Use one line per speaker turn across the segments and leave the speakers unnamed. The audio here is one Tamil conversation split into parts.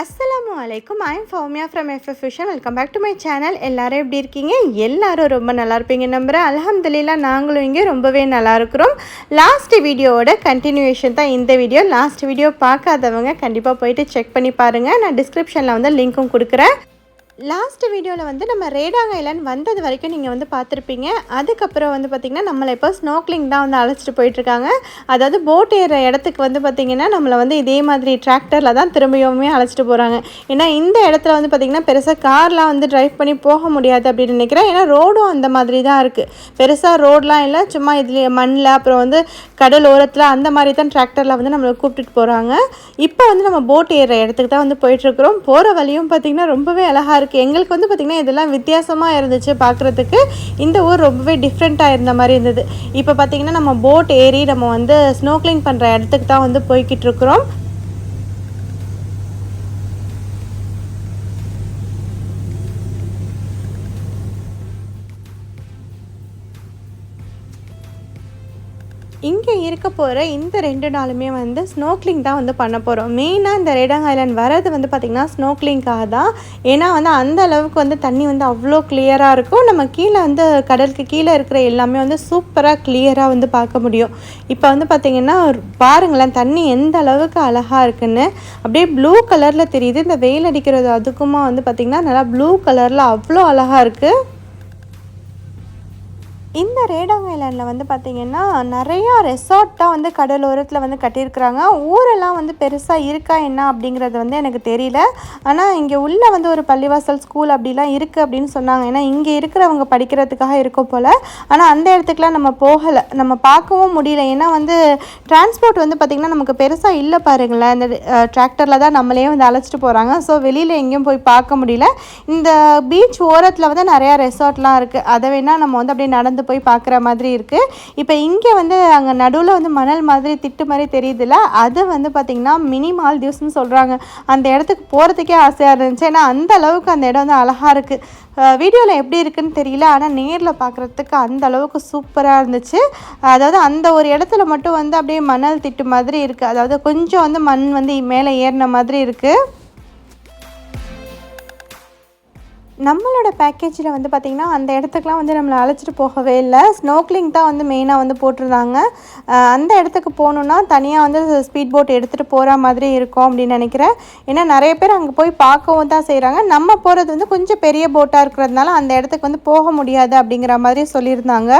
அஸ்ஸலாமு வலைக்கும் I'm Fowmiya from FF vision welcome back to my channel எல்லாரும் எப்படி இருக்கீங்க? எல்லாரும் ரொம்ப நல்லா இருப்பீங்க நம்புகிறேன் அலமதுல்லா நாங்களும் இங்கே ரொம்பவே நல்லா இருக்கிறோம். லாஸ்ட் வீடியோவோட கண்டினியூஷன் தான் இந்த வீடியோ. லாஸ்ட் வீடியோ பார்க்காதவங்க கண்டிப்பாக போயிட்டு செக் பண்ணி பாருங்கள் நான் டிஸ்கிரிப்ஷனில் வந்து லிங்க்கும் கொடுக்குறேன். லாஸ்ட் வீடியோவில் வந்து நம்ம ரேடாங் ஐலாண்ட் வந்தது வரைக்கும் நீங்கள் வந்து பார்த்துருப்பீங்க. அதுக்கப்புறம் வந்து பார்த்திங்கன்னா நம்மளை இப்போ ஸ்னோக்லிங் தான் வந்து அழைச்சிட்டு போயிட்டுருக்காங்க. அதாவது போட் ஏற இடத்துக்கு வந்து பார்த்திங்கன்னா நம்மளை வந்து இதே மாதிரி டிராக்டரில் தான் திரும்பியுமே அழைச்சிட்டு போகிறாங்க ஏன்னா இந்த இடத்துல வந்து பார்த்திங்கன்னா பெருசாக கார்லாம் வந்து டிரைவ் பண்ணி போக முடியாது அப்படின்னு நினைக்கிறேன். ஏன்னா ரோடும் அந்த மாதிரி தான் இருக்குது பெருசாக ரோட்லாம் இல்லை சும்மா இதுலேயே மண்ணில் அப்புறம் வந்து கடல் ஓரத்தில் அந்த மாதிரி தான் டிராக்டரில் வந்து நம்மளை கூப்பிட்டுட்டு போகிறாங்க இப்போ வந்து நம்ம போட் ஏற இடத்துக்கு தான் வந்து போயிட்டுருக்குறோம். போகிற வழியும் பார்த்திங்கன்னா ரொம்பவே அழகாக இருக்குது எங்களுக்கு வந்து பார்த்திங்கன்னா இதெல்லாம் வித்தியாசமாக இருந்துச்சு பார்க்குறதுக்கு இந்த ஊர் ரொம்பவே டிஃப்ரெண்ட்டாக இருந்த மாதிரி இருந்தது. இப்போ பார்த்திங்கன்னா நம்ம போட் ஏறி நம்ம வந்து ஸ்னோக்லிங் பண்ணுற இடத்துக்கு தான் வந்து போய்கிட்டு இருக்கிறோம். இருக்க போகிற இந்த ரெண்டு நாளுமே வந்து ஸ்னோக்லிங் தான் வந்து பண்ண போகிறோம் மெயினாக இந்த ரேடாங் ஐலாண்ட் வரது வந்து பார்த்திங்கன்னா ஸ்னோக்லிங்காக தான். ஏன்னா வந்து அந்த அளவுக்கு வந்து தண்ணி வந்து அவ்வளோ கிளியராக இருக்கும். நம்ம கீழே வந்து கடலுக்கு கீழே இருக்கிற எல்லாமே வந்து சூப்பராக கிளியராக வந்து பார்க்க முடியும். இப்போ வந்து பார்த்திங்கன்னா பாருங்களேன் தண்ணி எந்த அளவுக்கு அழகாக இருக்குன்னு. அப்படியே ப்ளூ கலரில் தெரியுது. இந்த வெயில் அடிக்கிறது அதுக்குமா வந்து பார்த்திங்கன்னா நல்லா ப்ளூ கலரில் அவ்வளோ அழகாக இருக்குது இந்த ரேடாங் ஐலாண்டில் வந்து பார்த்திங்கன்னா நிறையா ரெசார்ட் தான் வந்து கடலோரத்தில் வந்து கட்டியிருக்கிறாங்க. ஊரெல்லாம் வந்து பெருசாக இருக்கா என்ன அப்படிங்கிறது வந்து எனக்கு தெரியல. ஆனால் இங்கே உள்ளே வந்து ஒரு பள்ளிவாசல் ஸ்கூல் அப்படிலாம் இருக்குது அப்படின்னு சொன்னாங்க. ஏன்னா இங்கே இருக்கிறவங்க படிக்கிறதுக்காக இருக்கும் போல். ஆனால் அந்த இடத்துக்குலாம் நம்ம போகலை. நம்ம பார்க்கவும் முடியல. ஏன்னா வந்து டிரான்ஸ்போர்ட் வந்து பார்த்திங்கன்னா நமக்கு பெருசாக இல்லை பாருங்களேன். இந்த டிராக்டரில் தான் நம்மளே வந்து அழைச்சிட்டு போகிறாங்க ஸோ வெளியில் எங்கேயும் போய் பார்க்க முடியல. இந்த பீச் ஓரத்தில் வந்து நிறையா ரெசார்ட்லாம் இருக்குது அதை வேணால் நம்ம வந்து அப்படியே நடந்து போய் பார்க்குற மாதிரி இருக்குது இப்போ இங்கே வந்து அங்கே நடுவில் வந்து மணல் மாதிரி திட்டு மாதிரி தெரியுதுல்ல? அது வந்து பார்த்திங்கன்னா மினி மால்தீவ்ஸ்னு சொல்கிறாங்க அந்த இடத்துக்கு போகிறதுக்கே ஆசையாக இருந்துச்சு. ஏன்னா அந்த அளவுக்கு அந்த இடம் வந்து அழகாக இருக்குது வீடியோவில் எப்படி இருக்குன்னு தெரியல. ஆனால் நேரில் பார்க்குறதுக்கு அந்த அளவுக்கு சூப்பராக இருந்துச்சு. அதாவது அந்த ஒரு இடத்துல மட்டும் வந்து அப்படியே மணல் திட்டு மாதிரி இருக்குது அதாவது கொஞ்சம் வந்து மண் வந்து மேலே ஏறின மாதிரி இருக்குது நம்மளோட பேக்கேஜில் வந்து பார்த்திங்கன்னா அந்த இடத்துக்குலாம் வந்து நம்மளை அழைச்சிட்டு போகவே இல்லை. ஸ்னோக்லிங் தான் வந்து மெயினாக வந்து போட்டிருந்தாங்க. அந்த இடத்துக்கு போகணுன்னா தனியாக வந்து ஸ்பீட் போட் எடுத்துகிட்டு போகிற மாதிரி இருக்கும் அப்படின்னு நினைக்கிறேன். ஏன்னா நிறைய பேர் அங்கே போய் பார்க்கவும் தான் செய்கிறாங்க நம்ம போகிறது வந்து கொஞ்சம் பெரிய போட்டாக இருக்கிறதுனால அந்த இடத்துக்கு வந்து போக முடியாது அப்படிங்கிற மாதிரி சொல்லியிருந்தாங்க.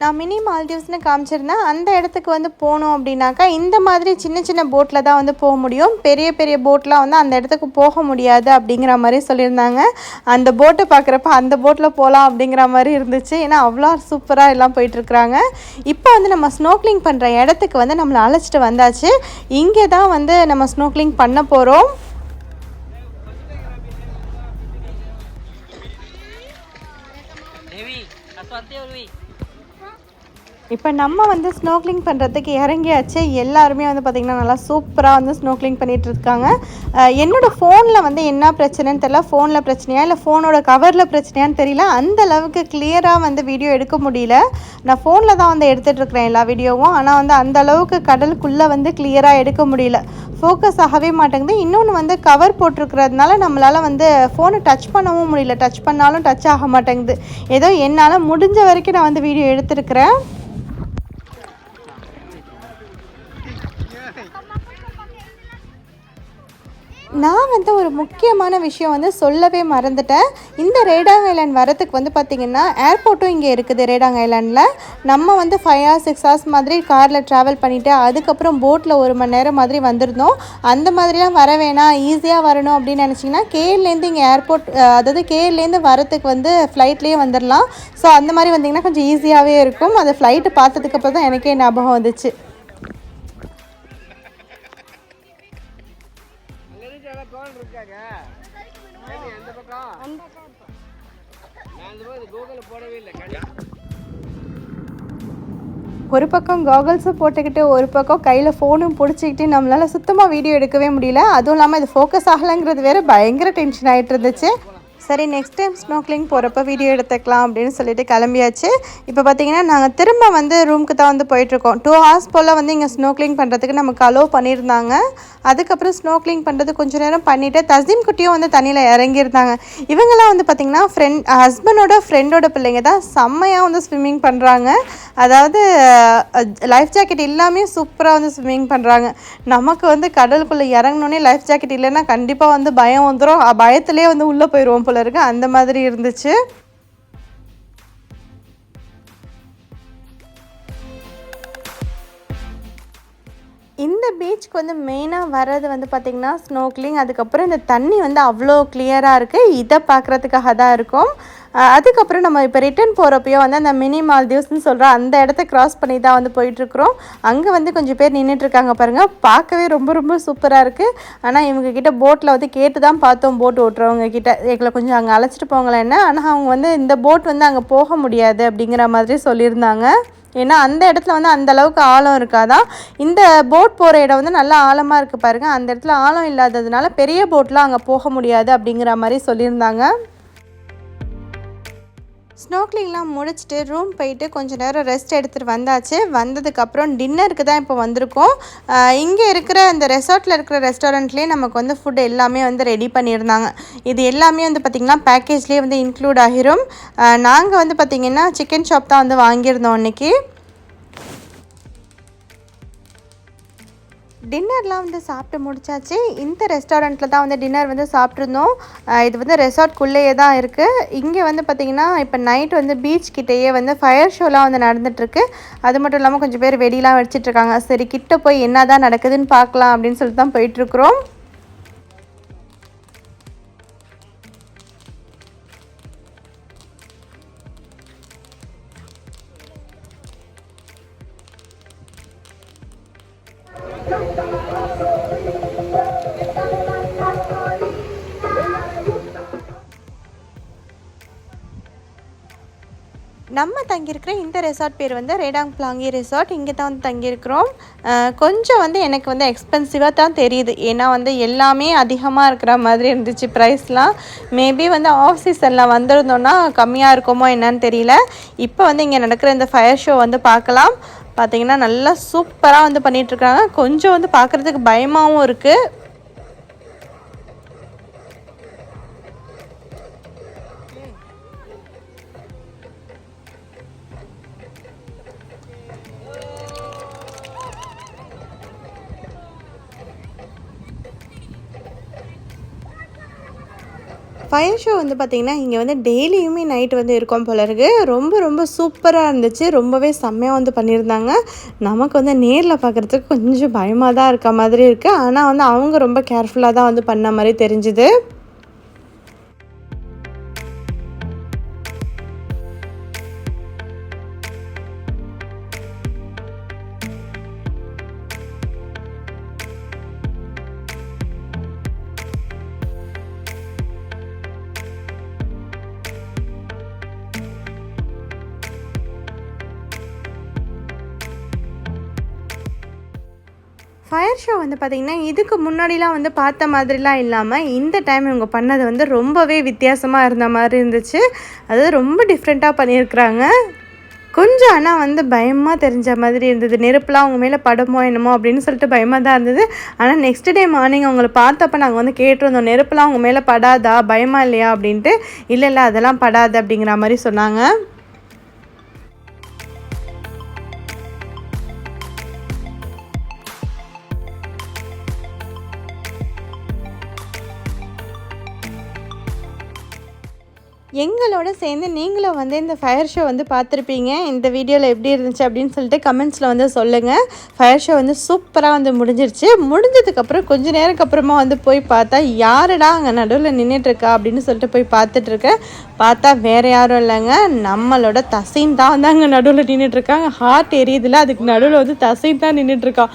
நான் மினி மால்தீவ்ஸ்னு காமிச்சிருந்தேன் அந்த இடத்துக்கு வந்து போனோம் அப்படின்னாக்கா இந்த மாதிரி சின்ன சின்ன போட்டில் தான் வந்து போக முடியும். பெரிய பெரிய போட்லாம் வந்து அந்த இடத்துக்கு போக முடியாது அப்படிங்கிற மாதிரி சொல்லியிருந்தாங்க. அந்த போட்டை பார்க்குறப்ப அந்த போட்டில் போகலாம் அப்படிங்கிற மாதிரி இருந்துச்சு. ஏன்னா அவ்வளோ சூப்பராக எல்லாம் போயிட்டுருக்குறாங்க. இப்போ வந்து நம்ம ஸ்னோக்லிங் பண்ணுற இடத்துக்கு வந்து நம்மளை அழைச்சிட்டு வந்தாச்சு. இங்கே தான் வந்து நம்ம ஸ்னோக்லிங் பண்ண போகிறோம் இப்போ நம்ம வந்து ஸ்னோக்லிங் பண்ணுறதுக்கு இறங்கியாச்சு. எல்லாருமே வந்து பார்த்திங்கன்னா நல்லா சூப்பராக வந்து ஸ்னோக்லிங் பண்ணிகிட்டு இருக்காங்க. என்னோடய ஃபோனில் வந்து என்ன பிரச்சனைன்னு தெரியல. ஃபோனில் பிரச்சனையா இல்லை ஃபோனோட கவரில் பிரச்சனையான்னு தெரியல. அந்த அளவுக்கு கிளியராக வந்து வீடியோ எடுக்க முடியல. நான் ஃபோனில் தான் வந்து எடுத்துகிட்டுருக்குறேன் எல்லா வீடியோவும் ஆனால் வந்து அந்த அளவுக்கு கடலுக்குள்ளே வந்து கிளியராக எடுக்க முடியல. ஃபோக்கஸ் ஆகவே மாட்டேங்குது. இன்னொன்று வந்து கவர் போட்டிருக்கிறதுனால நம்மளால் வந்து ஃபோனை டச் பண்ணவும் முடியல. டச் பண்ணாலும் டச் ஆக மாட்டேங்குது. ஏதோ என்னால் முடிஞ்ச வரைக்கும் நான் வந்து வீடியோ எடுத்துருக்கிறேன். நான் வந்து ஒரு முக்கியமான விஷயம் வந்து சொல்லவே மறந்துட்டேன். இந்த ரேடாங் ஐலாண்ட் வரத்துக்கு வந்து பார்த்திங்கன்னா ஏர்போர்ட்டும் இங்கே இருக்குது ரேடாங் ஐலாண்டில் நம்ம வந்து ஃபைவ் ஹவர்ஸ் சிக்ஸ் ஹவர்ஸ் மாதிரி காரில் ட்ராவல் பண்ணிவிட்டு அதுக்கப்புறம் போட்டில் ஒரு மணி நேரம் மாதிரி வந்திருந்தோம். அந்த மாதிரிலாம் வர வேணாம் ஈஸியாக வரணும் அப்படின்னு நினச்சிங்கன்னா கேஎல்லேருந்து இங்கே ஏர்போர்ட் அதாவது கேஎல்லேருந்து வரத்துக்கு வந்து ஃப்ளைட்லேயே வந்துடலாம் ஸோ அந்த மாதிரி வந்திங்கன்னா கொஞ்சம் ஈஸியாகவே இருக்கும். அந்த ஃப்ளைட்டு பார்த்ததுக்கப்புறம் தான் எனக்கே ஞாபகம் வந்துச்சு. ஒரு பக்கம் காகல்ஸும் போட்டுக்கிட்டு ஒரு பக்கம் கையில் ஃபோனும் பிடிச்சிக்கிட்டு நம்மளால் சுத்தமாக வீடியோ எடுக்கவே முடியல. அதுவும் இல்லாமல் இது ஃபோக்கஸ் ஆகலைங்கிறது வேறு பயங்கர டென்ஷன் ஆகிட்டு இருந்துச்சு. சரி நெக்ஸ்ட் டைம் ஸ்னோக்லிங் போகிறப்ப வீடியோ எடுத்துக்கலாம் அப்படின்னு சொல்லிட்டு கிளம்பியாச்சு. இப்போ பார்த்தீங்கன்னா நாங்கள் திரும்ப வந்து ரூமுக்கு தான் வந்து போயிட்டுருக்கோம். டூ ஹவர்ஸ் போல் வந்து இங்கே ஸ்னோக்லிங் பண்ணுறதுக்கு நமக்கு அலோவ் பண்ணியிருந்தாங்க. அதுக்கப்புறம் ஸ்னோக்லிங் பண்ணுறது கொஞ்ச நேரம் பண்ணிவிட்டு தசீம் குட்டியும் வந்து தண்ணியில் இறங்கியிருந்தாங்க. இவங்கெல்லாம் வந்து பார்த்திங்கன்னா ஃப்ரெண்ட் ஹஸ்பண்டோட ஃப்ரெண்டோட பிள்ளைங்க தான். செம்மையாக வந்து ஸ்விம்மிங் பண்ணுறாங்க அதாவது லைஃப் ஜாக்கெட் எல்லாமே சூப்பராக வந்து ஸ்விம்மிங் பண்ணுறாங்க நமக்கு வந்து கடலுக்குள்ளே இறங்கினோடனே லைஃப் ஜாக்கெட் இல்லைன்னா கண்டிப்பாக வந்து பயம் வந்துடும் பயத்துலேயே வந்து உள்ளே போயிடுவோம் போல் கலருக்கு அந்த மாதிரி இருந்துச்சு. இந்த பீச்சுக்கு வந்து மெயினாக வர்றது வந்து பார்த்திங்கன்னா ஸ்னோக்லிங் அதுக்கப்புறம் இந்த தண்ணி வந்து அவ்வளோ கிளியராக இருக்குது இதை பார்க்குறதுக்காக தான் இருக்கும். அதுக்கப்புறம் நம்ம இப்போ ரிட்டர்ன் போகிறப்பையோ வந்து அந்த மினி மால்தீவ்ஸ்னு சொல்கிற அந்த இடத்த கிராஸ் பண்ணி தான் வந்து போயிட்டுருக்குறோம். அங்கே வந்து கொஞ்சம் பேர் நின்றுட்டுருக்காங்க பாருங்கள் பார்க்கவே ரொம்ப ரொம்ப சூப்பராக இருக்குது ஆனால் இவங்க கிட்ட போட்டில் வந்து கேட்டு தான் பார்த்தோம் போட் ஓட்டுறவங்க கிட்ட. எங்களை கொஞ்சம் அங்கே அழைச்சிட்டு போங்களேன் என்ன? ஆனால் அவங்க வந்து இந்த போட் வந்து அங்கே போக முடியாது அப்படிங்கிற மாதிரி சொல்லியிருந்தாங்க. ஏன்னா அந்த இடத்துல வந்து அந்த அளவுக்கு ஆழம் இருக்காதான் இந்த போட் போகிற இடம் வந்து நல்லா ஆழமாக இருக்குது பாருங்கள் அந்த இடத்துல ஆழம் இல்லாததுனால பெரிய போட்லாம் அங்கே போக முடியாது அப்படிங்கிற மாதிரி சொல்லியிருந்தாங்க. ஸ்னோக்லிங்லாம் முடிச்சுட்டு ரூம் போயிட்டு கொஞ்சம் நேரம் ரெஸ்ட் எடுத்துகிட்டு வந்தாச்சு. வந்ததுக்கப்புறம் டின்னருக்கு தான் இப்போ வந்திருக்கோம். இங்கே இருக்கிற இந்த ரெசார்ட்டில் இருக்கிற ரெஸ்டாரண்ட்லேயே நமக்கு வந்து ஃபுட் எல்லாமே வந்து ரெடி பண்ணியிருந்தாங்க. இது எல்லாமே வந்து பார்த்திங்கன்னா பேக்கேஜ்லேயே வந்து இன்க்ளூட் ஆகிரும். நாங்கள் வந்து பார்த்திங்கன்னா சிக்கன் ஷாப் தான் வந்து வாங்கியிருந்தோம் அன்றைக்கி டின்னர்லாம் வந்து சாப்பிட்டு முடிச்சாச்சு. இந்த ரெஸ்டாரண்ட்டில் தான் வந்து டின்னர் வந்து சாப்பிட்ருந்தோம் இது வந்து ரெசார்ட்குள்ளேயே தான் இருக்குது இங்கே வந்து பார்த்திங்கன்னா இப்போ நைட் வந்து பீச் கிட்டேயே வந்து ஃபயர் ஷோலாம் வந்து நடந்துட்டுருக்கு. அது மட்டும் இல்லாமல் கொஞ்சம் பேர் வெடிலாம் வச்சிட்டு சரி கிட்ட போய் என்ன தான் நடக்குதுன்னு பார்க்கலாம் அப்படின்னு சொல்லிட்டு தான் போயிட்டுருக்குறோம். நம்ம தங்கியிருக்கிற இந்த ரெசார்ட் பேர் வந்து ரேடாங் பிளாங்கி ரெசார்ட் இங்கே தான் வந்து தங்கியிருக்கிறோம். கொஞ்சம் வந்து எனக்கு வந்து எக்ஸ்பென்சிவாக தான் தெரியுது. ஏன்னா வந்து எல்லாமே அதிகமாக இருக்கிற மாதிரி இருந்துச்சு ப்ரைஸ்லாம் மேபி வந்து ஆஃப் சீசனில் வந்திருந்தோன்னா கம்மியாக இருக்குமோ என்னன்னு தெரியல. இப்போ வந்து இங்கே நடக்கிற இந்த ஃபயர் ஷோ வந்து பார்க்கலாம். பார்த்தீங்கன்னா நல்லா சூப்பராக வந்து பண்ணிகிட்ருக்காங்க கொஞ்சம் வந்து பார்க்குறதுக்கு பயமாகவும் இருக்குது ஃபயர் ஷோ வந்து பார்த்திங்கன்னா இங்கே வந்து டெய்லியுமே நைட் வந்து இருக்கும் போல இருக்கு. ரொம்ப ரொம்ப சூப்பராக இருந்துச்சு. ரொம்பவே செம்மையாக வந்து பண்ணியிருந்தாங்க. நமக்கு வந்து நேரில் பார்க்குறதுக்கு கொஞ்சம் பயமாக தான் இருக்க மாதிரி இருக்குது ஆனால் வந்து அவங்க ரொம்ப கேர்ஃபுல்லாக தான் வந்து பண்ண மாதிரி தெரிஞ்சுது. ஃபயர் ஷோ வந்து பார்த்திங்கன்னா இதுக்கு முன்னாடிலாம் வந்து பார்த்த மாதிரிலாம் இல்லாமல் இந்த டைம் இவங்க பண்ணது வந்து ரொம்பவே வித்தியாசமாக இருந்த மாதிரி இருந்துச்சு. அது ரொம்ப டிஃப்ரெண்ட்டாக பண்ணியிருக்கிறாங்க. கொஞ்சம் ஆனால் வந்து பயமாக தெரிஞ்ச மாதிரி இருந்தது. நெருப்புலாம் அவங்க மேலே படுமோ என்னமோ அப்படின்னு சொல்லிட்டு பயமாக தான் இருந்தது. ஆனால் நெக்ஸ்ட் டே மார்னிங் அவங்கள பார்த்தப்ப நாங்கள் வந்து கேட்டிருந்தோம் நெருப்புலாம் அவங்க மேலே படாதா? பயமா இல்லையா? அப்படின்ட்டு. இல்லை இல்லை அதெல்லாம் படாது அப்படிங்கிற மாதிரி சொன்னாங்க. எங்களோட சேர்ந்து நீங்களும் வந்து இந்த ஃபயர் ஷோ வந்து பார்த்துருப்பீங்க. இந்த வீடியோவில் எப்படி இருந்துச்சு அப்படின்னு சொல்லிட்டு கமெண்ட்ஸில் வந்து சொல்லுங்கள் ஃபயர் ஷோ வந்து சூப்பராக வந்து முடிஞ்சிருச்சு. முடிஞ்சதுக்கப்புறம் கொஞ்ச நேரம் அப்புறமா வந்து போய் பார்த்தா யாருடா அங்கே நடுவில் நின்றுட்டுருக்கா அப்படின்னு சொல்லிட்டு போய் பார்த்துட்ருக்கேன் பார்த்தா வேறு யாரும் இல்லைங்க. நம்மளோட தசீம் தான் வந்து அங்கே நடுவில் நின்றுட்டுருக்காங்க ஹார்ட் எரியுதுல அதுக்கு நடுவில் வந்து தசீம் தான் நின்றுட்டுருக்கா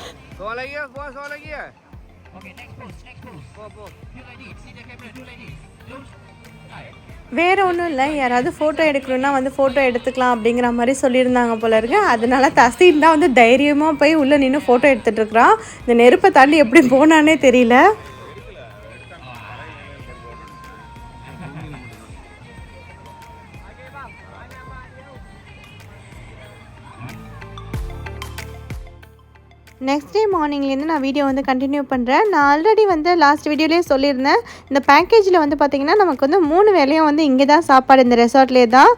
வேறு ஒன்றும் இல்லை. யாராவது ஃபோட்டோ எடுக்கணும்னா வந்து ஃபோட்டோ எடுத்துக்கலாம் அப்படிங்கிற மாதிரி சொல்லியிருந்தாங்க போல இருக்கு. அதனால தான் வந்து தைரியமாக போய் உள்ளே நின்று ஃபோட்டோ எடுத்துட்டு இருக்கிறான். இந்த நெருப்பை தாண்டி எப்படி போனானே தெரியல. நெக்ஸ்ட் டே மார்னிங்லேருந்து நான் வீடியோ வந்து கண்டினியூ பண்ணுறேன் நான் ஆல்ரெடி வந்து லாஸ்ட் வீடியோலேயே சொல்லியிருந்தேன். இந்த பேக்கேஜில் வந்து பார்த்திங்கன்னா நமக்கு வந்து மூணு வேலையும் வந்து இங்கே தான் சாப்பாடு இந்த ரெசார்ட்லேயே தான்.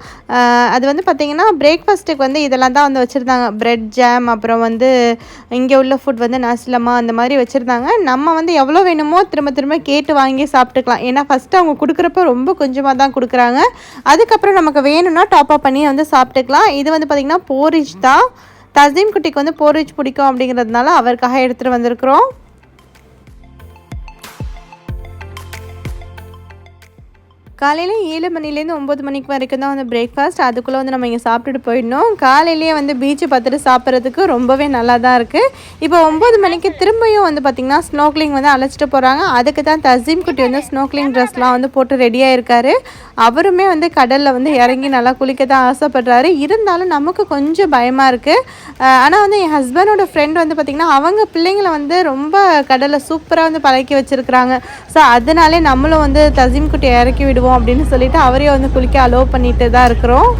அது வந்து பார்த்திங்கன்னா பிரேக்ஃபாஸ்ட்டுக்கு வந்து இதெல்லாம் தான் வந்து வச்சுருந்தாங்க. பிரெட் ஜாம் அப்புறம் வந்து இங்கே உள்ள ஃபுட் வந்து நஸ்லமா அந்த மாதிரி வச்சுருந்தாங்க. நம்ம வந்து எவ்வளோ வேணுமோ திரும்ப திரும்ப கேட்டு வாங்கி சாப்பிட்டுக்கலாம். ஏன்னா ஃபஸ்ட்டு அவங்க கொடுக்குறப்ப ரொம்ப கொஞ்சமாக தான் கொடுக்குறாங்க. அதுக்கப்புறம் நமக்கு வேணும்னா டாப் அப் பண்ணி வந்து சாப்பிட்டுக்கலாம். இது வந்து பார்த்திங்கன்னா போரிஜ் தான். தஸ்தீம் குட்டிக்கு வந்து போரிஜ் பிடிக்கும் அப்படிங்கிறதுனால அவருக்காக எடுத்துகிட்டு வந்திருக்கிறோம். காலையில் ஏழு மணிலேருந்து ஒம்பது மணிக்கு வரைக்கும் தான் வந்து பிரேக்ஃபாஸ்ட் அதுக்குள்ளே வந்து நம்ம இங்கே சாப்பிட்டுட்டு போயிடணும். காலையிலேயே வந்து பீச்சு பார்த்துட்டு சாப்பிட்றதுக்கு ரொம்பவே நல்லா தான் இருக்குது இப்போ ஒம்பது மணிக்கு திரும்பியும் வந்து பார்த்திங்கன்னா ஸ்னோக்லிங் வந்து அழைச்சிட்டு போகிறாங்க அதுக்கு தான் தசீம் குட்டி வந்து ஸ்னோக்லிங் ட்ரெஸ்லாம் வந்து போட்டு ரெடியாக இருக்காரு அவருமே வந்து கடலில் வந்து இறங்கி நல்லா குளிக்க தான் ஆசைப்படுறாரு. இருந்தாலும் நமக்கு கொஞ்சம் பயமாக இருக்குது ஆனால் வந்து என் ஹஸ்பண்டோட ஃப்ரெண்ட் வந்து பார்த்திங்கன்னா அவங்க பிள்ளைங்களை வந்து ரொம்ப கடலில் சூப்பராக வந்து பழக்கி வச்சுருக்குறாங்க. ஸோ அதனாலே நம்மளும் வந்து தசீம் குட்டியை இறக்கி விடுவோம். அப்படின்னு சொல்லிட்டு அவரே வந்து குளிக்க அலோவ் பண்ணிட்டு தான் இருக்கிறோம்.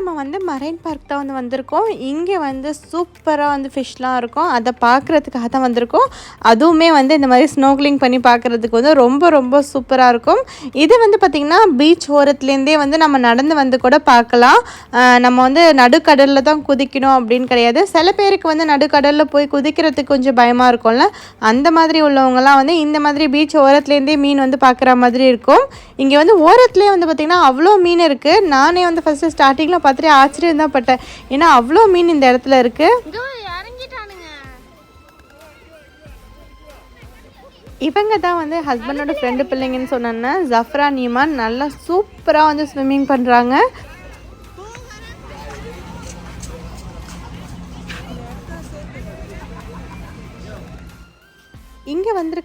நம்ம வந்து மரைன் பார்க் தான் வந்து வந்திருக்கோம். இங்கே வந்து சூப்பராக வந்து ஃபிஷ்லாம் இருக்கும். அதை பார்க்குறதுக்காக தான் வந்திருக்கோம். அதுவுமே வந்து இந்த மாதிரி ஸ்னோக்லிங் பண்ணி பார்க்குறதுக்கு வந்து ரொம்ப ரொம்ப சூப்பராக இருக்கும். இது வந்து பார்த்திங்கன்னா பீச் ஓரத்துலேருந்தே வந்து நம்ம நடந்து வந்து கூட பார்க்கலாம். நம்ம வந்து நடுக்கடலில் தான் குதிக்கணும் அப்படின்னு கிடையாது. சில பேருக்கு வந்து நடுக்கடலில் போய் குதிக்கிறதுக்கு கொஞ்சம் பயமாக இருக்கும்ல. அந்த மாதிரி உள்ளவங்கலாம் வந்து இந்த மாதிரி பீச் ஓரத்துலேருந்தே மீன் வந்து பார்க்குற மாதிரி இருக்கும். இங்கே வந்து ஓரத்துலேயே வந்து பார்த்திங்கன்னா அவ்வளோ மீன் இருக்குது நானே வந்து ஃபஸ்ட்டு ஸ்டார்டிங்கில் பார்த்துட்டு ஆச்சரியம் தான் பட்டேன் ஏன்னா அவ்வளோ மீன் இந்த இடத்துல இருக்குது இவங்க தான் வந்து ஹஸ்பண்டோட ஃப்ரெண்டு பிள்ளைங்கன்னு சொன்னேன்னா ஜஃப்ரா நீமான் நல்லா சூப்பராக வந்து ஸ்விம்மிங் பண்ணுறாங்க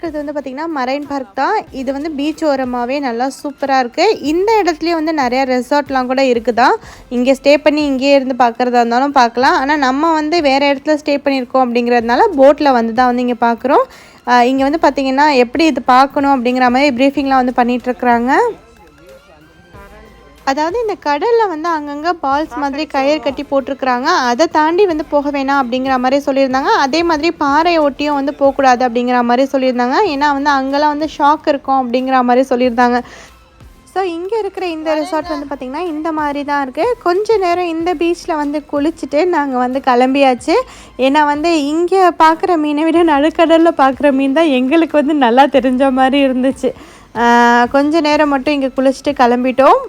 இருக்கிறது வந்து பார்த்திங்கன்னா மரைன் பார்க் தான். இது வந்து பீச் ஓரமாகவே நல்லா சூப்பராக இருக்குது இந்த இடத்துலையும் வந்து நிறையா ரெசார்ட்லாம் கூட இருக்குதா? இங்கே ஸ்டே பண்ணி இங்கேயே இருந்து பார்க்குறதா இருந்தாலும் பார்க்கலாம். ஆனால் நம்ம வந்து வேறு இடத்துல ஸ்டே பண்ணியிருக்கோம் அப்படிங்கிறதுனால போட்டில் வந்து தான் வந்து இங்கே பார்க்குறோம். இங்கே வந்து பார்த்திங்கன்னா எப்படி இது பார்க்கணும் அப்படிங்கிற மாதிரி ப்ரீஃபிங்லாம் வந்து பண்ணிகிட்ருக்குறாங்க அதாவது இந்த கடலில் வந்து அங்கங்கே பால்ஸ் மாதிரி கயிறு கட்டி போட்டிருக்கிறாங்க. அதை தாண்டி வந்து போக வேணாம் அப்படிங்கிற மாதிரி சொல்லியிருந்தாங்க. அதே மாதிரி பாறையை ஒட்டியும் வந்து போகக்கூடாது அப்படிங்கிற மாதிரி சொல்லியிருந்தாங்க. ஏன்னா வந்து அங்கெல்லாம் வந்து ஷாக் இருக்கும் அப்படிங்கிற மாதிரி சொல்லியிருந்தாங்க. ஸோ இங்கே இருக்கிற இந்த ரிசார்ட் வந்து பார்த்திங்கன்னா இந்த மாதிரி தான் இருக்குது கொஞ்ச நேரம் இந்த பீச்சில் வந்து குளிச்சுட்டு நாங்கள் வந்து கிளம்பியாச்சு. ஏன்னா வந்து இங்கே பார்க்குற மீனை விட நடுக்கடலில் பார்க்குற மீன் தான் எங்களுக்கு வந்து நல்லா தெரிஞ்ச மாதிரி இருந்துச்சு. கொஞ்ச நேரம் மட்டும் இங்கே குளிச்சுட்டு கிளம்பிட்டோம்.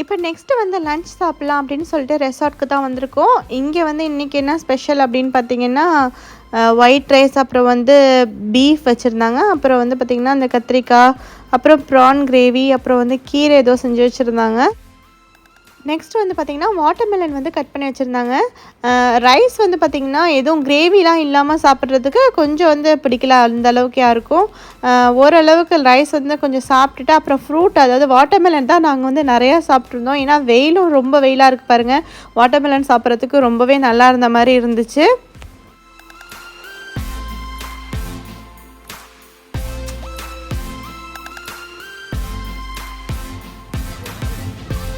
இப்போ நெக்ஸ்ட்டு வந்து லஞ்ச் சாப்பிட்லாம் அப்படின்னு சொல்லிட்டு ரெசார்ட்க்கு தான் வந்திருக்கோம். இங்கே வந்து இன்றைக்கி என்ன ஸ்பெஷல் அப்படின்னு பார்த்தீங்கன்னா ஒயிட் ரைஸ் அப்புறம் வந்து பீஃப் வச்சுருந்தாங்க. அப்புறம் வந்து பார்த்திங்கன்னா அந்த கத்திரிக்காய் அப்புறம் ப்ரான் கிரேவி அப்புறம் வந்து கீரை ஏதோ செஞ்சு வச்சுருந்தாங்க. நெக்ஸ்ட் வந்து பார்த்திங்கன்னா வாட்டர்மெலன் வந்து கட் பண்ணி வச்சுருந்தாங்க. ரைஸ் வந்து பார்த்திங்கன்னா எதுவும் கிரேவிலாம் இல்லாமல் சாப்பிட்றதுக்கு கொஞ்சம் வந்து பிடிக்கல அந்த அளவுக்கு யாருக்கும் ஓரளவுக்கு ரைஸ் வந்து கொஞ்சம் சாப்பிட்டுட்டு அப்புறம் ஃப்ரூட் அதாவது வாட்டர்மெலன் தான் நாங்கள் வந்து நிறையா சாப்பிட்ருந்தோம் ஏன்னா வெயிலும் ரொம்ப வெயிலாக இருக்குது பாருங்கள் வாட்டர்மெலன் சாப்பிட்றதுக்கு ரொம்பவே நல்லா இருந்த மாதிரி இருந்துச்சு.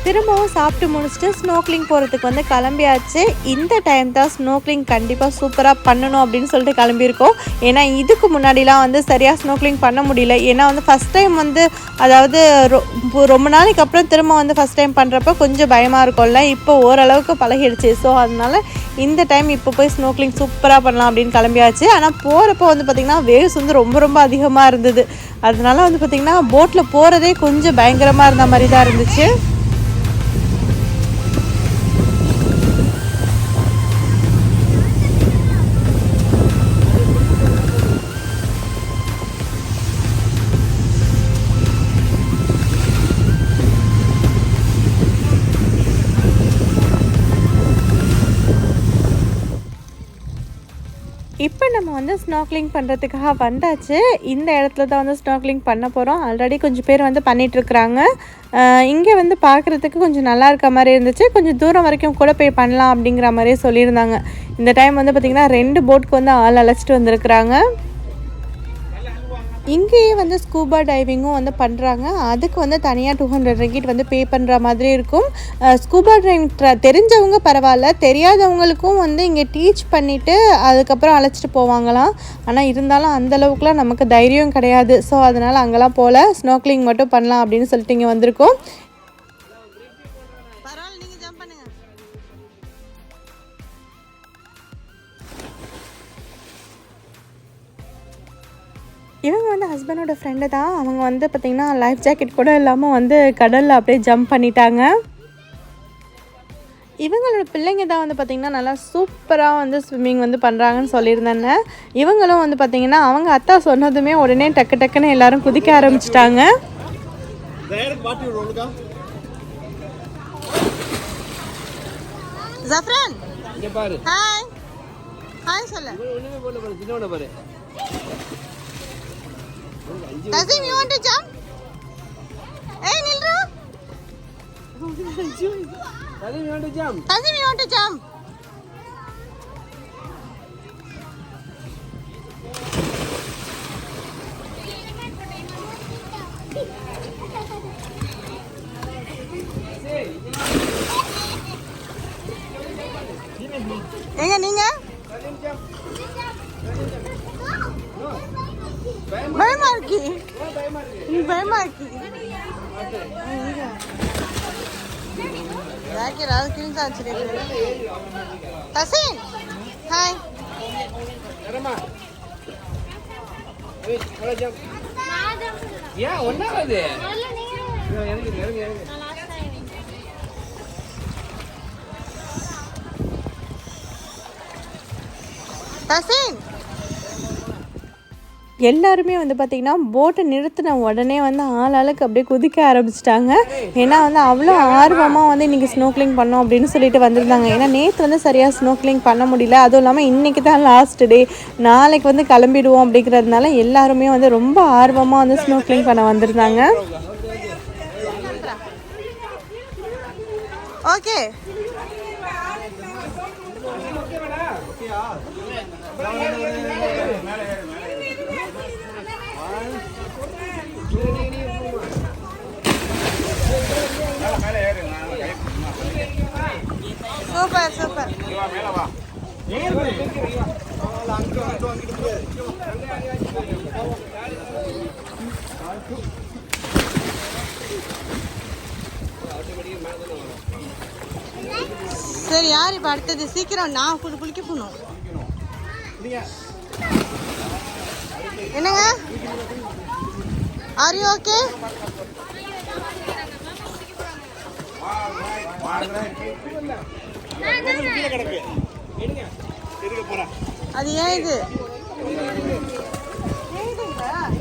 திரும்பவும் சாப்பிட்டு முடிச்சுட்டு ஸ்னோக்லிங் போகிறதுக்கு வந்து கிளம்பியாச்சு. இந்த டைம் தான் ஸ்னோக்லிங் கண்டிப்பாக சூப்பராக பண்ணணும் அப்படின்னு சொல்லிட்டு கிளம்பியிருக்கோம். ஏன்னா இதுக்கு முன்னாடிலாம் வந்து சரியாக ஸ்னோக்லிங் பண்ண முடியல. ஏன்னா வந்து ஃபஸ்ட் டைம் வந்து அதாவது ரொ- ரொம்ப நாளைக்கு அப்புறம் திரும்ப வந்து ஃபஸ்ட் டைம் பண்ணுறப்ப கொஞ்சம் பயமாக இருக்கும்ல. இப்போ ஓரளவுக்கு பழகிடுச்சு. ஸோ அதனால் இந்த டைம் இப்போ போய் ஸ்னோக்லிங் சூப்பராக பண்ணலாம் அப்படின்னு கிளம்பியாச்சு. ஆனால் போகிறப்போ வந்து பார்த்திங்கன்னா வேவ்ஸ் வந்து ரொம்ப ரொம்ப அதிகமாக இருந்தது. அதனால வந்து பார்த்திங்கன்னா போட்டில் போகிறதே கொஞ்சம் பயங்கரமாக இருந்த மாதிரி தான் இருந்துச்சு. இப்போ நம்ம வந்து ஸ்னாக்லிங் பண்ணுறதுக்காக வந்தாச்சு. இந்த இடத்துல தான் வந்து ஸ்னாக்லிங் பண்ண போகிறோம் ஆல்ரெடி கொஞ்சம் பேர் வந்து பண்ணிகிட்ருக்குறாங்க இங்கே வந்து பார்க்குறதுக்கு கொஞ்சம் நல்லா இருக்க மாதிரி இருந்துச்சு. கொஞ்சம் தூரம் வரைக்கும் கூட போய் பண்ணலாம் அப்படிங்கிற மாதிரியே சொல்லியிருந்தாங்க. இந்த டைம் வந்து பார்த்திங்கன்னா ரெண்டு போட்டுக்கு வந்து ஆள் அழைச்சிட்டு வந்திருக்கிறாங்க. இங்கேயே வந்து ஸ்கூபா டைவிங்கும் வந்து பண்ணுறாங்க அதுக்கு வந்து தனியாக டூ ஹண்ட்ரட் ரிங்கிட் வந்து பே பண்ணுற மாதிரி இருக்கும். ஸ்கூபா டைவிங் தெரிஞ்சவங்க பரவாயில்ல. தெரியாதவங்களுக்கும் வந்து இங்கே டீச் பண்ணிவிட்டு அதுக்கப்புறம் அழைச்சிட்டு போவாங்களாம். ஆனால் இருந்தாலும் அந்த அளவுக்குலாம் நமக்கு தைரியம் கிடையாது. ஸோ அதனால் அங்கெல்லாம் போகல ஸ்னோக்லிங் மட்டும் பண்ணலாம் அப்படின்னு சொல்லிட்டு இங்கே வந்திருக்கோம். இவங்க வந்து ஹஸ்பண்டோட ஃப்ரெண்டு தான். அவங்க வந்து பார்த்திங்கன்னா லைஃப் ஜாக்கெட் கூட இல்லாமல் வந்து கடலில் அப்படியே ஜம்ப் பண்ணிட்டாங்க. இவங்களோட பிள்ளைங்க தான் வந்து பார்த்திங்கன்னா நல்லா சூப்பராக வந்து ஸ்விம்மிங் வந்து பண்ணுறாங்கன்னு சொல்லியிருந்தாங்க இவங்களும் வந்து பார்த்திங்கன்னா அவங்க அத்தா சொன்னதுமே உடனே டக்கு டக்குன்னு எல்லாரும் குதிக்க ஆரம்பிச்சிட்டாங்க.
ஜஃப்ரான்.
இங்க பாரு.
ஹாய் ஹாய் சொல்லு.
ஒண்ணுமே போடல பாரு சின்னவன பாரு
Kasim you want to jump ஏய் நில்ரு
அது வேண்டு jam
Kasim you want to jump எங்க நீங்க பயமா இருக்கு பயமா இருக்கு ஜாக்கெட் அது கிழிஞ்சா வச்சிருக்கு ஹசீன் ஹாய்
வரமா ஏய் வர ஜாம் ஏன் ஒண்ணாவது
எல்லாருமே வந்து பார்த்திங்கன்னா போட்டை நிறுத்தின உடனே வந்து ஆளாளுக்கு அப்படியே குதிக்க ஆரம்பிச்சிட்டாங்க. ஏன்னா வந்து அவ்வளோ ஆர்வமாக வந்து இன்றைக்கி ஸ்னோக்லிங் பண்ணோம் அப்படின்னு சொல்லிட்டு வந்திருந்தாங்க. ஏன்னா நேற்று வந்து சரியாக ஸ்னோக்லிங் பண்ண முடியல. அதுவும் இல்லாமல் இன்றைக்கி தான் லாஸ்ட் டே நாளைக்கு வந்து கிளம்பிடுவோம் அப்படிங்கிறதுனால எல்லாருமே வந்து ரொம்ப ஆர்வமாக வந்து ஸ்னோக்லிங் பண்ண வந்திருந்தாங்க.
Okay super super. சரி யார் இப்போ அடுத்தது? சீக்கிரம் நான் குளி குளிக்க போகணும். என்னங்க? ஆர் யூ ஓகே அது ஏன் இது?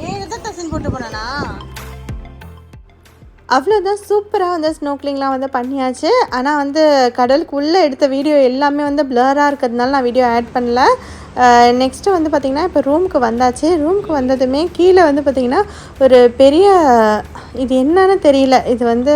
ஏன் இதை தசின் போட்டு போனானா?
அவ்வளோதான் சூப்பராக வந்து ஸ்னோக்லிங்லாம் வந்து பண்ணியாச்சு. ஆனால் வந்து கடலுக்கு உள்ளே எடுத்த வீடியோ எல்லாமே வந்து ப்ளராக இருக்கிறதுனால நான் வீடியோ ஆட் பண்ணல. நெக்ஸ்ட்டு வந்து பார்த்திங்கன்னா இப்போ ரூமுக்கு வந்தாச்சு. ரூமுக்கு வந்ததுமே கீழே வந்து பார்த்திங்கன்னா ஒரு பெரிய இது என்னன்னு தெரியல. இது வந்து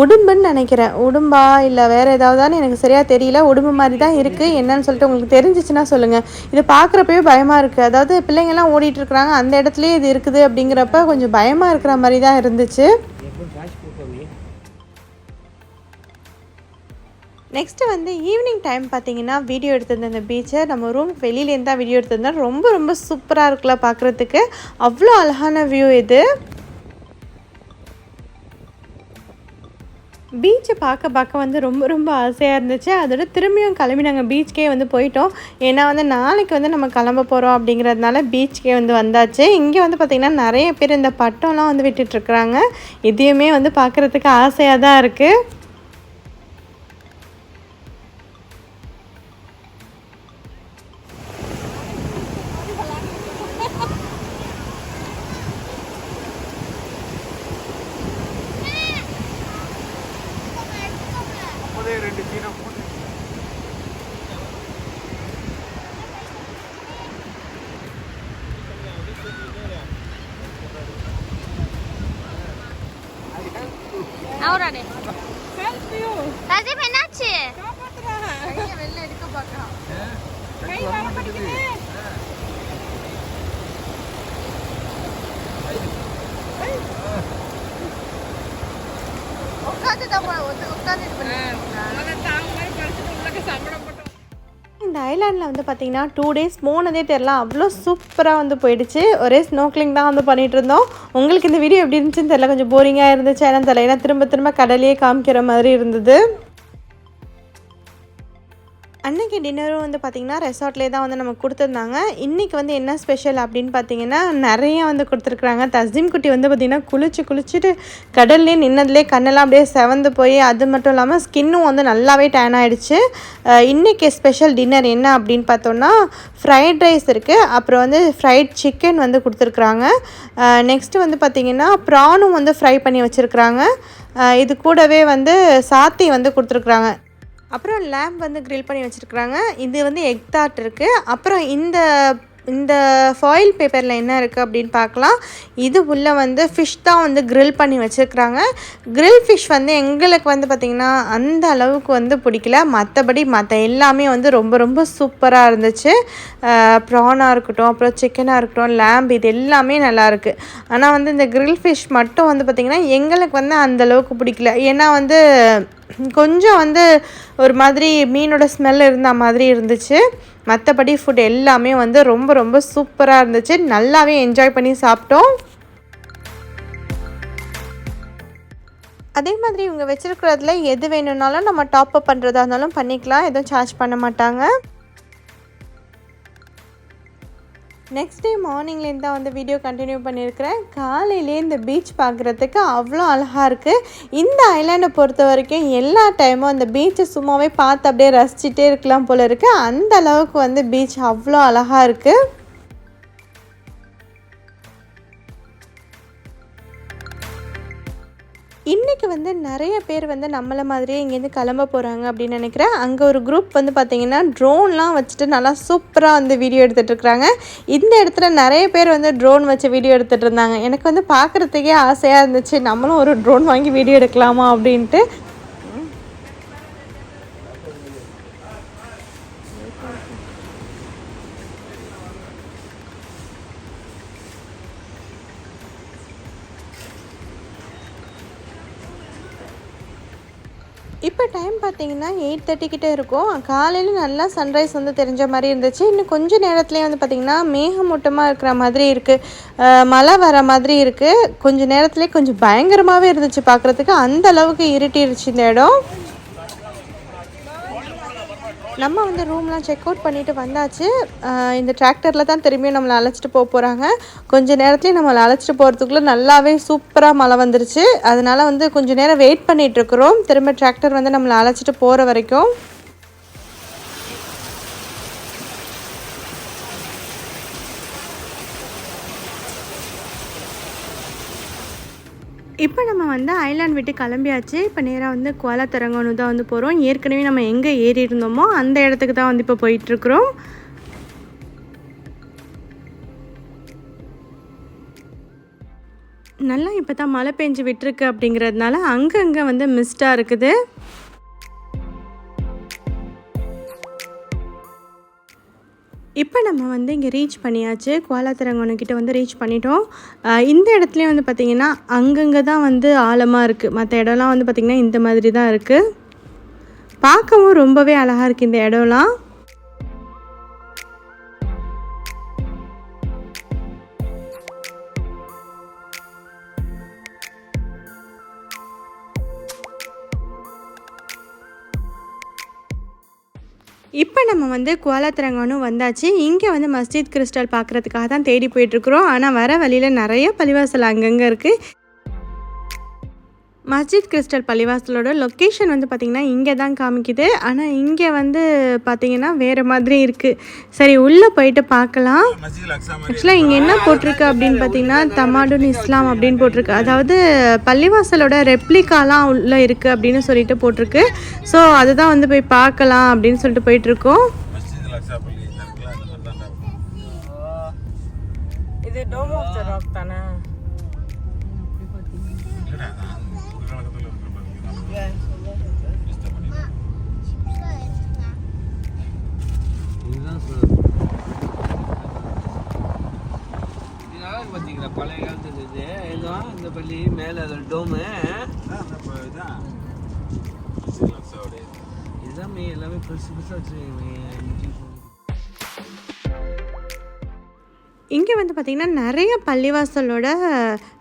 உடும்புன்னு நினைக்கிறேன். உடும்பா இல்லை வேறு ஏதாவதுன்னு எனக்கு சரியாக தெரியல. உடும்பு மாதிரி தான் இருக்குது என்னன்னு சொல்லிட்டு உங்களுக்கு தெரிஞ்சிச்சுன்னா சொல்லுங்கள் இது பார்க்குறப்பவே பயமாக இருக்குது அதாவது பிள்ளைங்கள்லாம் ஓடிட்டு இருக்கிறாங்க. அந்த இடத்துலயே இது இருக்குது அப்படிங்கிறப்ப கொஞ்சம் பயமாக இருக்கிற மாதிரி தான் இருந்துச்சு. நெக்ஸ்ட்டு வந்து ஈவினிங் டைம் பார்த்தீங்கன்னா வீடியோ எடுத்திருந்த அந்த பீச்சை நம்ம ரூம் வெளியிலேருந்து தான் வீடியோ எடுத்திருந்தோம் ரொம்ப ரொம்ப சூப்பராக இருக்குல்ல பார்க்குறதுக்கு. அவ்வளோ அழகான வியூ இது. பீச்சை பார்க்க பார்க்க வந்து ரொம்ப ரொம்ப ஆசையாக இருந்துச்சு. அதோட திரும்பியும் கிளம்பி நாங்கள் பீச்சுக்கே வந்து போயிட்டோம். ஏன்னா வந்து நாளைக்கு வந்து நம்ம கிளம்ப போகிறோம் அப்படிங்கிறதுனால பீச்சுக்கே வந்து வந்தாச்சு. இங்கே வந்து பார்த்திங்கன்னா நிறைய பேர் இந்த பட்டம்லாம் வந்து விட்டுட்ருக்குறாங்க இதையுமே வந்து பார்க்குறதுக்கு ஆசையாக தான் இருக்குது
அவராடே ரஜீப் என்னாச்சு
வெளில எடுக்க பார்க்கலாம்
இந்த ஐலாண்டில் வந்து பார்த்தீங்கன்னா டூ டேஸ் போனதே தெரில அவ்வளோ சூப்பராக வந்து போயிடுச்சு. ஒரே ஸ்னோக்லிங் தான் வந்து பண்ணிகிட்டு இருந்தோம் உங்களுக்கு இந்த வீடியோ எப்படி இருந்துச்சுன்னு தெரில கொஞ்சம் போரிங்காக இருந்துச்சு. ஏன்னா தெரியல ஏன்னா திரும்ப திரும்ப கடலையே காமிக்கிற மாதிரி இருந்தது. அன்னைக்கு டின்னரும் வந்து பார்த்திங்கன்னா ரெசார்ட்லேயே தான் வந்து நமக்கு கொடுத்துருந்தாங்க. இன்றைக்கி வந்து என்ன ஸ்பெஷல் அப்படின்னு பார்த்தீங்கன்னா நிறைய வந்து கொடுத்துருக்குறாங்க. தஸ்தீம் குட்டி வந்து பார்த்திங்கன்னா குளிச்சு குளிச்சுட்டு கடல்லே நின்னதுலே கண்ணெல்லாம் அப்படியே செவந்து போய் அது மட்டும் இல்லாமல் ஸ்கின்னும் வந்து நல்லாவே டேன் ஆகிடுச்சு இன்றைக்கி ஸ்பெஷல் டின்னர் என்ன அப்படின்னு பார்த்தோன்னா ஃப்ரைட் ரைஸ் இருக்குது அப்புறம் வந்து ஃப்ரைட் சிக்கன் வந்து கொடுத்துருக்குறாங்க. நெக்ஸ்ட்டு வந்து பார்த்திங்கன்னா ப்ரானும் வந்து ஃப்ரை பண்ணி வச்சுருக்குறாங்க. இது கூடவே வந்து சாத்தி வந்து கொடுத்துருக்குறாங்க. அப்புறம் லேம்ப் வந்து க்ரில் பண்ணி வச்சுருக்குறாங்க. இது வந்து எக் தாட் இருக்குது அப்புறம் இந்த இந்த ஃபாயில் பேப்பரில் என்ன இருக்குது அப்படின்னு பார்க்கலாம். இது உள்ளே வந்து ஃபிஷ் தான் வந்து க்ரில் பண்ணி வச்சுருக்குறாங்க. க்ரில் ஃபிஷ் வந்து எங்களுக்கு வந்து பார்த்திங்கன்னா அந்த அளவுக்கு வந்து பிடிக்கல. மற்றபடி மற்ற எல்லாமே வந்து ரொம்ப ரொம்ப சூப்பராக இருந்துச்சு. ப்ரானாக இருக்கட்டும் அப்புறம் சிக்கனாக இருக்கட்டும் லேம்ப் இது எல்லாமே நல்லாயிருக்கு ஆனால் வந்து இந்த க்ரில் ஃபிஷ் மட்டும் வந்து பார்த்திங்கன்னா எங்களுக்கு வந்து அந்த அளவுக்கு பிடிக்கல. ஏன்னா வந்து கொஞ்சம் வந்து ஒரு மாதிரி மீனோட ஸ்மெல் இருந்த மாதிரி இருந்துச்சு. மற்றபடி ஃபுட் எல்லாமே வந்து ரொம்ப ரொம்ப சூப்பராக இருந்துச்சு. நல்லாவே என்ஜாய் பண்ணி சாப்பிட்டோம். அதே மாதிரி இவங்க வச்சுருக்கிறதுல எது வேணும்னாலும் நம்ம டாப் அப் பண்ணுறதா இருந்தாலும் பண்ணிக்கலாம். எதுவும் சார்ஜ் பண்ண மாட்டாங்க. நெக்ஸ்ட் டே மார்னிங்லேருந்து தான் வந்து வீடியோ கண்டினியூ பண்ணியிருக்கிறேன் காலையிலே இந்த பீச் பார்க்குறதுக்கு அவ்வளோ அழகாக இருக்குது இந்த ஐலாண்டை பொறுத்த வரைக்கும் எல்லா டைமும் அந்த பீச்சை சும்மாவே பார்த்து அப்படியே ரசிச்சுட்டே இருக்கலாம் போல இருக்குது அந்த அளவுக்கு வந்து பீச் அவ்வளோ அழகாக இருக்குது இன்றைக்கி வந்து நிறைய பேர் வந்து நம்மளை மாதிரியே இங்கேருந்து கிளம்ப போகிறாங்க அப்படின்னு நினைக்கிறேன். அங்கே ஒரு குரூப் வந்து பார்த்திங்கன்னா ட்ரோன்லாம் வச்சுட்டு நல்லா சூப்பராக வந்து வீடியோ எடுத்துகிட்டு இருக்கிறாங்க இந்த இடத்துல நிறைய பேர் வந்து ட்ரோன் வச்சு வீடியோ எடுத்துகிட்டு இருந்தாங்க. எனக்கு வந்து பார்க்குறதுக்கே ஆசையாக இருந்துச்சு. நம்மளும் ஒரு ட்ரோன் வாங்கி வீடியோ எடுக்கலாமா அப்படின்ட்டு இப்போ டைம் பார்த்தீங்கன்னா எயிட் தேர்ட்டி கிட்டே இருக்கும். காலையில் நல்லா சன்ரைஸ் வந்து தெரிஞ்ச மாதிரி இருந்துச்சு. இன்னும் கொஞ்சம் நேரத்துலேயே வந்து பார்த்திங்கன்னா மேகமூட்டமாக இருக்கிற மாதிரி இருக்குது மழை வர மாதிரி இருக்குது கொஞ்சம் நேரத்துலேயே கொஞ்சம் பயங்கரமாகவே இருந்துச்சு பார்க்குறதுக்கு. அந்த அளவுக்கு இருட்டிருச்சு இந்த இடம். நம்ம வந்து ரூம்லாம் செக் அவுட் பண்ணிவிட்டு வந்தாச்சு இந்த டிராக்டரில் தான் திரும்பியும் நம்மளை அழைச்சிட்டு போக போகிறாங்க கொஞ்ச நேரத்துலேயும் நம்மளை அழைச்சிட்டு போகிறதுக்குள்ளே நல்லாவே சூப்பராக மழை வந்துருச்சு. அதனால வந்து கொஞ்ச நேரம் வெயிட் பண்ணிகிட்ருக்குறோம் திரும்ப டிராக்டர் வந்து நம்மளை அழைச்சிட்டு போகிற வரைக்கும். இப்போ நம்ம வந்து ஐலாண்ட் விட்டு கிளம்பியாச்சு. இப்போ நேராக வந்து கோலா தரங்கன்னு தான் வந்து போகிறோம் ஏற்கனவே நம்ம எங்கே ஏறி இருந்தோமோ அந்த இடத்துக்கு தான் வந்து இப்போ போயிட்டுருக்குறோம். நல்லா இப்போ தான் மழை பெஞ்சு விட்டுருக்கு அப்படிங்கிறதுனால அங்கங்கே வந்து மிஸ்டாக இருக்குது. இப்போ நம்ம வந்து இங்கே ரீச் பண்ணியாச்சு. குவாலாத்திரங்கோனக்கிட்ட வந்து ரீச் பண்ணிட்டோம். இந்த இடத்துலையும் வந்து பார்த்திங்கன்னா அங்கங்கே தான் வந்து ஆழமாக இருக்குது மற்ற இடம்லாம் வந்து பார்த்திங்கன்னா இந்த மாதிரி தான் இருக்குது பார்க்கவும் ரொம்பவே அழகாக இருக்குது இந்த இடம்லாம். இப்போ நம்ம வந்து குவாலாத்திரங்கானும் வந்தாச்சு. இங்கே வந்து மஸ்ஜித் கிறிஸ்டல் பார்க்குறதுக்காக தான் தேடி போயிட்டுருக்குறோம் ஆனால் வர வழியில் நிறைய பள்ளிவாசல் அங்கங்கே இருக்குது மஸ்ஜித் கிறிஸ்டல் பள்ளிவாசலோட லொக்கேஷன் வந்து பார்த்திங்கன்னா இங்கே தான் காமிக்குது. ஆனால் இங்கே வந்து பார்த்திங்கன்னா வேறு மாதிரி இருக்குது சரி உள்ளே போயிட்டு பார்க்கலாம். ஆக்சுவலாக இங்கே என்ன போட்டிருக்கு அப்படின்னு பார்த்தீங்கன்னா தமாடுன் இஸ்லாம் அப்படின்னு போட்டிருக்கு. அதாவது பள்ளிவாசலோட ரெப்ளிகாலாம் உள்ளே இருக்குது அப்படின்னு சொல்லிட்டு போட்டிருக்கு. ஸோ அதுதான் வந்து போய் பார்க்கலாம் அப்படின்னு சொல்லிட்டு போயிட்டுருக்கோம்.
இது டோம் ஆஃப் த ராக் தானே? பழைய காலத்துக்கு இது இதுதான் இந்த பள்ளி மேலே அது டோமு எக்ஸாம் எல்லாமே பெருசு பெருசாக வச்சு
இங்கே வந்து பார்த்திங்கன்னா நிறைய பள்ளிவாசலோட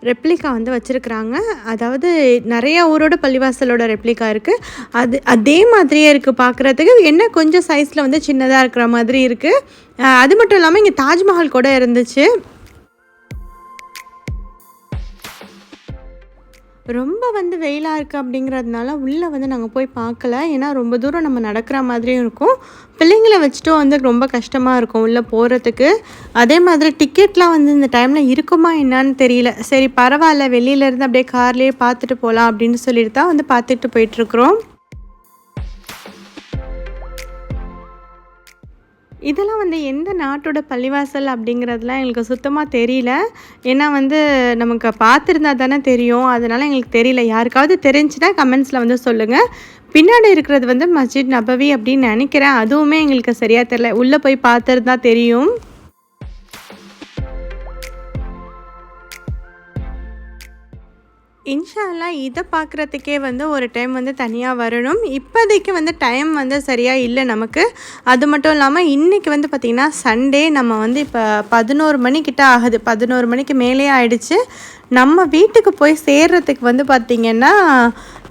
ரெப்ளிகா வந்து வச்சுருக்குறாங்க. அதாவது நிறைய ஊரோட பள்ளிவாசலோட ரெப்ளிகா இருக்குது அது அதே மாதிரியே இருக்குது பார்க்குறதுக்கு என்ன கொஞ்சம் சைஸில் வந்து சின்னதாக இருக்கிற மாதிரி இருக்குது அது மட்டும் இல்லாமல் இங்கே தாஜ்மஹால் கூட இருந்துச்சு. ரொம்ப வந்து வெயிலாக இருக்குது அப்படிங்கிறதுனால உள்ளே வந்து நாங்கள் போய் பார்க்கல. ஏன்னா ரொம்ப தூரம் நம்ம நடக்கிற மாதிரியும் இருக்கும். பிள்ளைங்களை வச்சுட்டும் வந்து ரொம்ப கஷ்டமாக இருக்கும் உள்ளே போகிறதுக்கு அதே மாதிரி டிக்கெட்லாம் வந்து இந்த டைமில் இருக்குமா என்னன்னு தெரியல. சரி பரவாயில்ல வெளியிலேருந்து அப்படியே கார்லேயே பார்த்துட்டு போகலாம் அப்படின்னு சொல்லிட்டு தான் வந்து பார்த்துட்டு போயிட்டுருக்குறோம் இதெல்லாம் வந்து எந்த நாட்டோட பள்ளிவாசல் அப்படிங்கிறதுலாம் எங்களுக்கு சுத்தமாக தெரியல. ஏன்னா வந்து நமக்கு பார்த்துருந்தா தானே தெரியும். அதனால் எங்களுக்கு தெரியல. யாருக்காவது தெரிஞ்சுன்னா கமெண்ட்ஸில் வந்து சொல்லுங்கள் பின்னாடி இருக்கிறது வந்து மஸ்ஜித் நபவி அப்படின்னு நினைக்கிறேன். அதுவுமே எங்களுக்கு சரியாக தெரில உள்ளே போய் பார்த்துருந்தா தெரியும். இன்ஷால்லா இதை பார்க்குறதுக்கே வந்து ஒரு டைம் வந்து தனியாக வரணும். இப்போதைக்கு வந்து டைம் வந்து சரியாக இல்லை நமக்கு. அது மட்டும் இல்லாமல் இன்றைக்கி வந்து பார்த்திங்கன்னா சண்டே நம்ம வந்து இப்போ பதினோரு மணிக்கிட்ட ஆகுது. பதினோரு மணிக்கு மேலே ஆயிடுச்சு. நம்ம வீட்டுக்கு போய் சேர்றதுக்கு வந்து பார்த்திங்கன்னா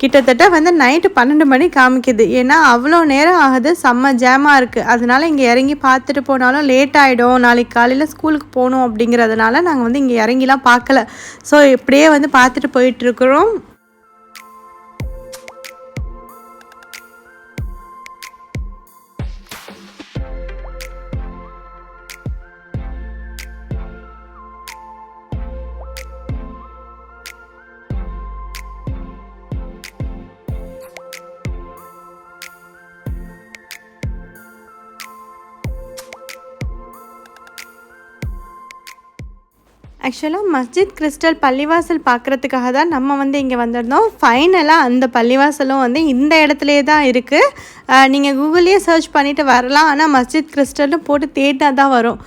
கிட்டத்தட்ட வந்து நைட்டு பன்னெண்டு மணி காமிக்குது. ஏன்னா அவ்வளோ நேரம் ஆகுது செம்ம ஜாமாக இருக்குது அதனால் இங்கே இறங்கி பார்த்துட்டு போனாலும் லேட் ஆகிடும் நாளைக்கு காலையில் ஸ்கூலுக்கு போகணும் அப்படிங்கிறதுனால நாங்கள் வந்து இங்கே இறங்கிலாம் பார்க்கல. ஸோ இப்படியே வந்து பார்த்துட்டு போயிட்டுருக்குறோம் ஆக்சுவலாக மஸ்ஜித் கிறிஸ்டல் பள்ளிவாசல் பார்க்குறதுக்காக தான் நம்ம வந்து இங்கே வந்திருந்தோம். ஃபைனலாக அந்த பள்ளிவாசலும் வந்து இந்த இடத்துலையே தான் இருக்குது நீங்கள் கூகுள்லேயே சர்ச் பண்ணிவிட்டு வரலாம். ஆனால் மஸ்ஜித் கிறிஸ்டல்னு போட்டு தேடினா தான் வரும்.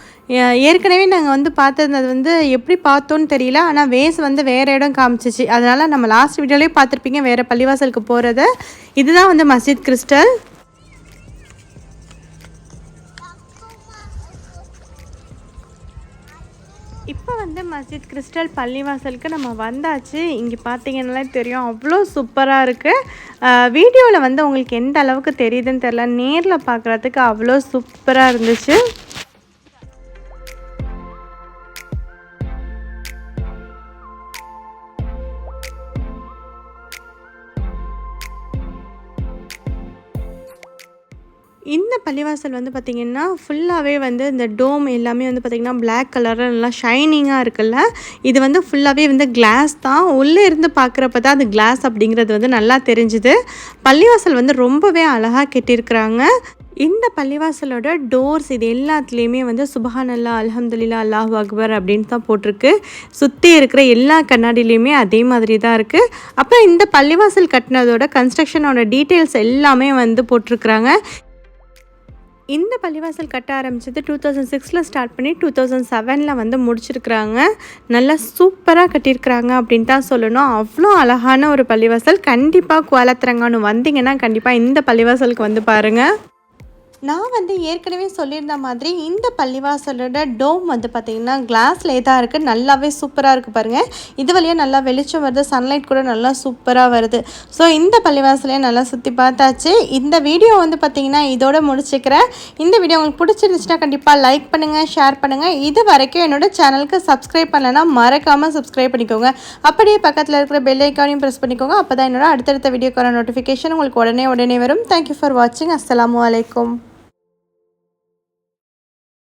ஏற்கனவே நாங்கள் வந்து பார்த்துருந்தது வந்து எப்படி பார்த்தோன்னு தெரியல. ஆனால் வேஸ் வந்து வேறு இடம் காமிச்சிச்சு. அதனால் நம்ம லாஸ்ட் வீடியோலேயே பார்த்துருப்பீங்க. வேறு பள்ளிவாசலுக்கு போகிறது இதுதான் வந்து மஸ்ஜித் கிறிஸ்டல். வந்து மஸ்ஜித் கிறிஸ்டல் பள்ளிவாசலுக்கு நம்ம வந்தாச்சு. இங்கே பார்த்தீங்கன்னாலே தெரியும். அவ்வளோ சூப்பராக இருக்குது வீடியோவில் வந்து உங்களுக்கு எந்த அளவுக்கு தெரியுதுன்னு தெரில நேரில் பார்க்குறதுக்கு அவ்வளோ சூப்பராக இருந்துச்சு. இந்த பள்ளிவாசல் வந்து பார்த்திங்கன்னா ஃபுல்லாகவே வந்து இந்த டோம் எல்லாமே வந்து பார்த்திங்கன்னா பிளாக் கலரில் நல்லா ஷைனிங்காக இருக்குல்ல. இது வந்து ஃபுல்லாகவே வந்து கிளாஸ் தான். உள்ளே இருந்து பார்க்குறப்ப தான் அது கிளாஸ் அப்படிங்கிறது வந்து நல்லா தெரிஞ்சுது. பள்ளிவாசல் வந்து ரொம்பவே அழகாக கெட்டியிருக்கிறாங்க. இந்த பள்ளிவாசலோட டோர்ஸ் இது எல்லாத்துலேயுமே வந்து சுபஹானல்லா அலமதுல்லா அல்லாஹ் அல்லாஹு அக்பர் அப்படின்னு தான் போட்டிருக்கு. சுற்றி இருக்கிற எல்லா கண்ணாடிலையுமே அதே மாதிரி தான் இருக்குது அப்புறம் இந்த பள்ளிவாசல் கட்டினதோட கன்ஸ்ட்ரக்ஷனோட டீட்டெயில்ஸ் எல்லாமே வந்து போட்டிருக்கிறாங்க. இந்த பள்ளிவாசல் கட்ட ஆரம்பிச்சது டூ தௌசண்ட் சிக்ஸில் ஸ்டார்ட் பண்ணி டூ தௌசண்ட் செவனில் வந்து முடிச்சிருக்கிறாங்க. நல்லா சூப்பராக கட்டியிருக்கிறாங்க அப்படின்னு தான் சொல்லணும். அவ்வளோ அழகான ஒரு பள்ளிவாசல். கண்டிப்பாக கோலத்திரங்கானு வந்தீங்கன்னா கண்டிப்பாக இந்த பள்ளிவாசலுக்கு வந்து பாருங்கள் நான் வந்து ஏற்கனவே சொல்லியிருந்த மாதிரி இந்த பள்ளிவாசலோட டோம் வந்து பார்த்திங்கன்னா கிளாஸ்லே தான் இருக்குது நல்லாவே சூப்பராக இருக்குது பாருங்கள் இது வழியாக நல்லா வெளிச்சம் வருது. சன்லைட் கூட நல்லா சூப்பராக வருது. ஸோ இந்த பள்ளிவாசலையும் நல்லா சுற்றி பார்த்தாச்சு. இந்த வீடியோ வந்து பார்த்திங்கன்னா இதோட முடிச்சுக்கிறேன். இந்த வீடியோ உங்களுக்கு பிடிச்சிருந்துச்சுன்னா கண்டிப்பாக லைக் பண்ணுங்கள் ஷேர் பண்ணுங்கள் இது வரைக்கும் என்னோடய சேனலுக்கு சப்ஸ்கிரைப் பண்ணலைன்னா மறக்காமல் சப்ஸ்கிரைப் பண்ணிக்கோங்க. அப்படியே பக்கத்தில் இருக்கிற பெல் ஐக்கானையும் ப்ரெஸ் பண்ணிக்கோங்க. அப்போ தான் என்னோட அடுத்தடுத்த வீடியோக்கான நோட்டிஃபிகேஷன் உங்களுக்கு உடனே உடனே வரும். தேங்க்யூ ஃபார் வாட்சிங் அஸ்ஸலாமு அலைக்கும்.